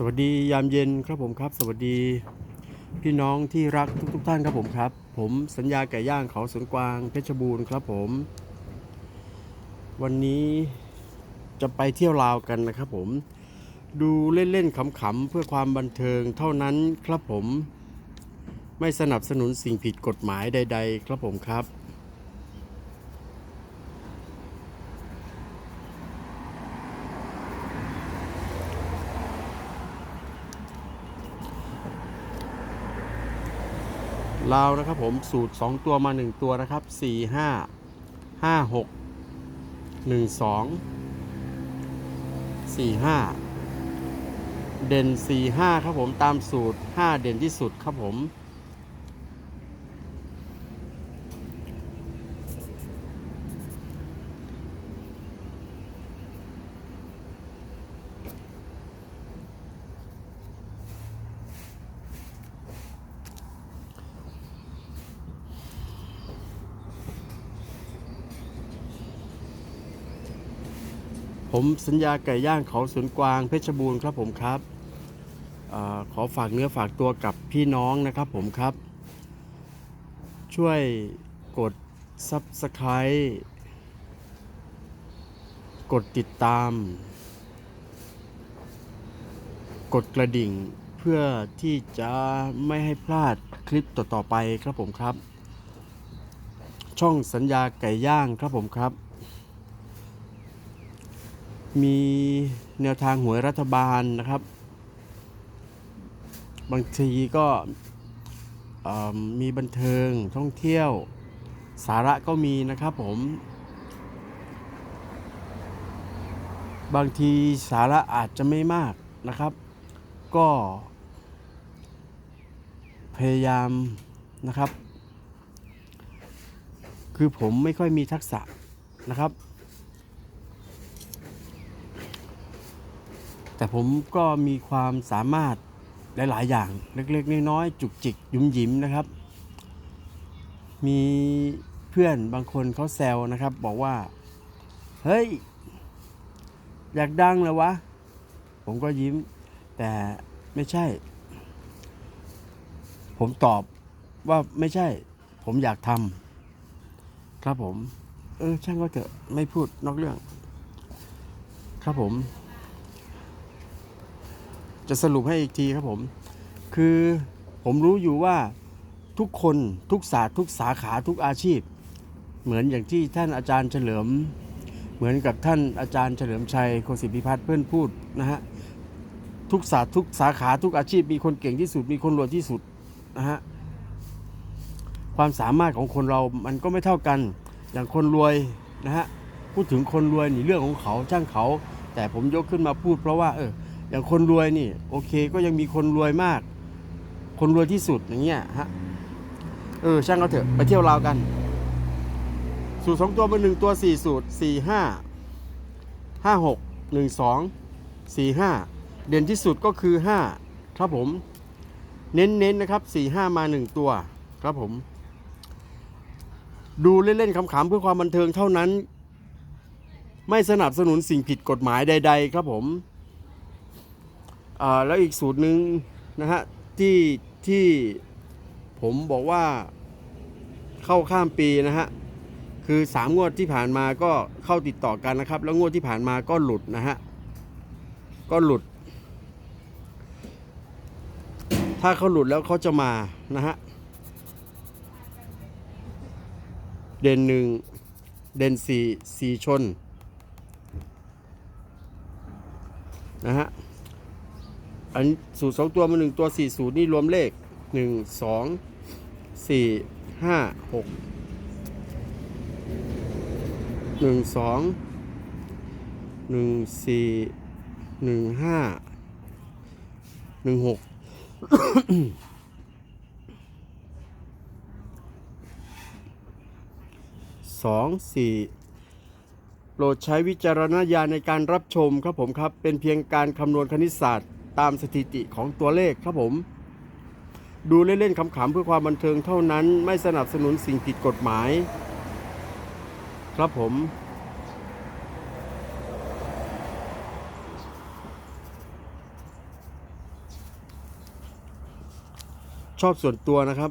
สวัสดียามเย็นครับผมครับ สวัสดีพี่น้องที่รักทุกๆทท่านครับผมครับ ผมสัญญาไก่ย่างเขาสวนกวางเพชรบูรณ์ครับผม วันนี้จะไปเที่ยวลาวกันนะครับผม ดูเล่นๆขำๆเพื่อความบันเทิงเท่านั้นครับผม ไม่สนับสนุนสิ่งผิดกฎหมายใด ๆ ครับผมครับ ลาวนะครับผมสูตร 2 ตัวมา 1 ตัวนะครับ 4 5 5 6 1 2 4 5 เด่น 4 5 ครับผมตามสูตร 5 เด่นที่สุดครับผม ผมสัญญาไก่ย่างเขาสวนกวางเพชรบูรณ์ครับผมครับอขอฝากเนื้อฝากตัวกับพี่น้องนะครับผมครับ ช่วยกด Subscribe กดติดตาม กดกระดิ่งเพื่อที่จะไม่ให้พลาดคลิปต่อๆไปครับผมครับ ช่องสัญญาไก่ย่างครับผมครับ มีแนวทางหวยรัฐบาลนะครับ บางทีก็มีบันเทิงท่องเที่ยว สาระก็มีนะครับผม บางทีสาระอาจจะไม่มากนะครับ ก็ พยายามนะครับ คือผมไม่ค่อยมีทักษะนะครับ แต่ผมก็มีความสามารถหลาย ๆ อย่างเล็ก ๆ น้อย ๆ จุกจิกยุ่มยิ้มนะครับ มีเพื่อนบางคนเขาแซวนะครับ บอกว่า เฮ้ย อยากดังเลยวะ ผมก็ยิ้ม แต่ไม่ใช่ ผมตอบว่าไม่ใช่ ผมอยากทำครับผม เออ ช่างก็เถอะไม่พูดนอกเรื่อง ครับผม จะสรุปให้อีกทีครับผม คือผมรู้อยู่ว่าทุกคนทุกศาสตร์ทุกสาขาทุกอาชีพ เหมือนอย่างที่ท่านอาจารย์เฉลิม เหมือนกับท่านอาจารย์เฉลิมชัยโคศิพิพัฒน์เพื่อนพูดนะฮะทุกศาสตร์ทุกสาขาทุกอาชีพมีคนเก่งที่สุดมีคนรวยที่สุดนะฮะความสามารถของคนเรามันก็ไม่เท่ากันอย่างคนรวยนะฮะพูดถึงคนรวยนี่เรื่องของเขาช่างเขา แต่ผมยกขึ้นมาพูดเพราะว่าเออ อย่างคนรวยนี่โอเคก็ยังมีคนรวยมาก คนรวยที่สุดอย่างเงี้ยฮะเออช่างเขาเถอะไปเที่ยวลาวกัน สูตรสองตัวเป็นหนึ่งตัวสี่สูตรสี่ห้าห้าหกหนึ่งสองสี่ห้าเด่นที่สุดก็คือห้าครับผม เน้นๆนนะครับสี่ห้ามาหนึ่งตัวครับผม ดูเล่นๆขำๆเพื่อความบันเทิงเท่านั้น ไม่สนับสนุนสิ่งผิดกฎหมายใด ๆ ครับผม แล้วอีกสูตรหนึ่งนะฮะที่ที่ผมบอกว่าเข้าข้ามปีนะฮะคือสามงวดที่ผ่านมาก็เข้าติดต่อกันนะครับ แล้วงวดที่ผ่านมาก็หลุดนะฮะก็หลุด ถ้าเขาหลุดแล้วเขาจะมานะฮะเด่นหนึ่งเด่นสี่สี่ชนนะฮะ อันสูตรสองตัวมาหนึ่งตัวสี่สูตรนี่รวมเลขหนึ่งสองสี่ห้าหกหนึ่งสองหนึ่งสี่หนึ่งห้าหนึ่งหกสองสี่โปรดใช้วิจารณญาณในการรับชมครับผมครับ เป็นเพียงการคำนวณคณิตศาสตร์ ตามสถิติของตัวเลขครับผม ดูเล่นๆขำๆเพื่อความบันเทิงเท่านั้น ไม่สนับสนุนสิ่งผิดกฎหมาย ครับผมชอบส่วนตัวนะครับ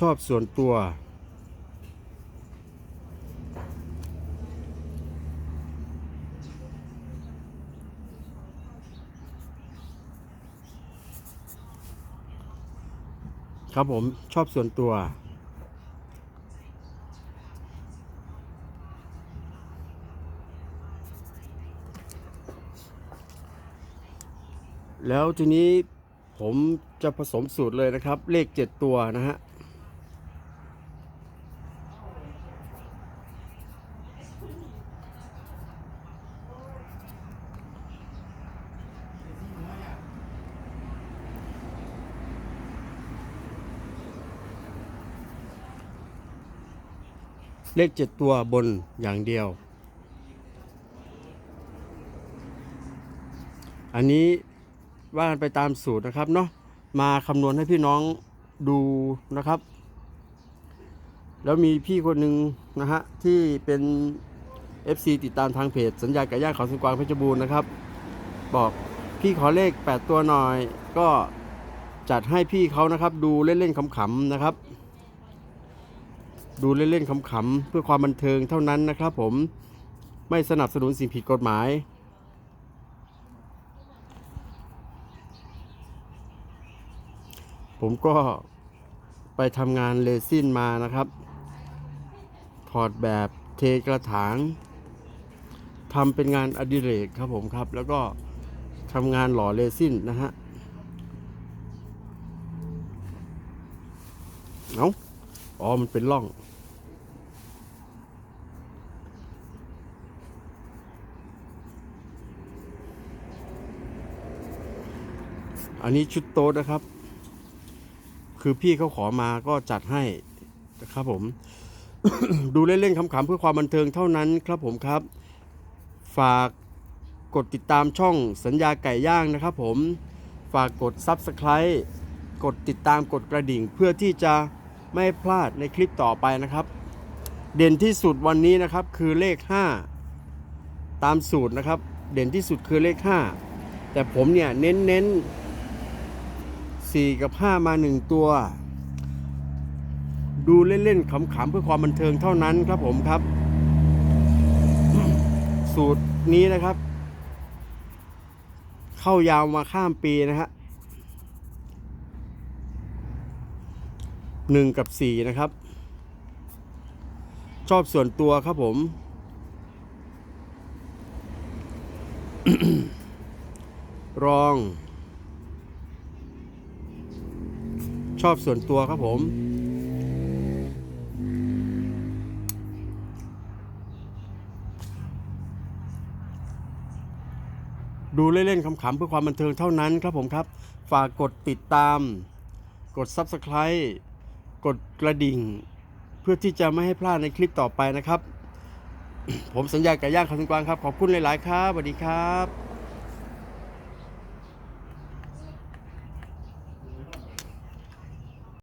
ชอบส่วนตัว ครับผมชอบส่วนตัว แล้วทีนี้ผมจะผสมสูตรเลยนะครับ เลข7ตัวนะฮะ เลข7ตัวบนอย่างเดียว อันนี้ว่ากันไปตามสูตรนะครับเนาะมาคำนวณให้พี่น้องดูนะครับ แล้วมีพี่คนหนึ่งนะฮะที่เป็น FC ติดตามทางเพจ สัญญาไก่ย่างเขาสุกวางเพชรบูรณ์นะครับ บอกพี่ขอเลข 8 ตัวหน่อย ก็จัดให้พี่เขานะครับ ดูเล่นๆขำๆนะครับ ดูเล่นๆขำๆเพื่อความบันเทิงเท่านั้นนะครับผมไม่สนับสนุนสิ่งผิดกฎหมายผมก็ไปทำงานเลซินมานะครับ ถอดแบบเทกระถางทำเป็นงานอดิเรกครับผมครับ แล้วก็ทำงานหล่อเลซินนะฮะเอาอ๋อ มันเป็นร่อง อันนี้ชุดโต๊ะนะครับ คือพี่เขาขอมาก็จัดให้นะครับผม ดูเล่นๆขำๆเพื่อความบันเทิงเท่านั้นครับผมครับ ฝากกดติดตามช่องสัญญาไก่ย่างนะครับผม ฝากกด Subscribe กดติดตามกดกระดิ่งเพื่อที่จะไม่พลาดในคลิปต่อไปนะครับ เด่นที่สุดวันนี้นะครับคือเลข 5 ตามสูตรนะครับ เด่นที่สุดคือเลข 5 แต่ผมเนี่ยเน้นเน้น 4 กับ 5 มา 1 ตัว ดูเล่นๆขำๆเพื่อความบันเทิงเท่านั้นครับผมครับ สูตรนี้นะครับ เข้ายาวมาข้ามปีนะฮะหนึ่งกับสี่นะครับ ชอบส่วนตัวครับผม รอง ชอบส่วนตัวครับผม ดูเล่นๆขำๆเพื่อความบันเทิงเท่านั้นครับผมครับ ฝากกดติดตาม กด Subscribe กดกระดิ่ง เพื่อที่จะไม่ให้พลาดในคลิปต่อไปนะครับ ผมสัญญาไก่ย่างคำกวางครับ ขอบคุณหลาย ๆ ครับสวัสดีครับ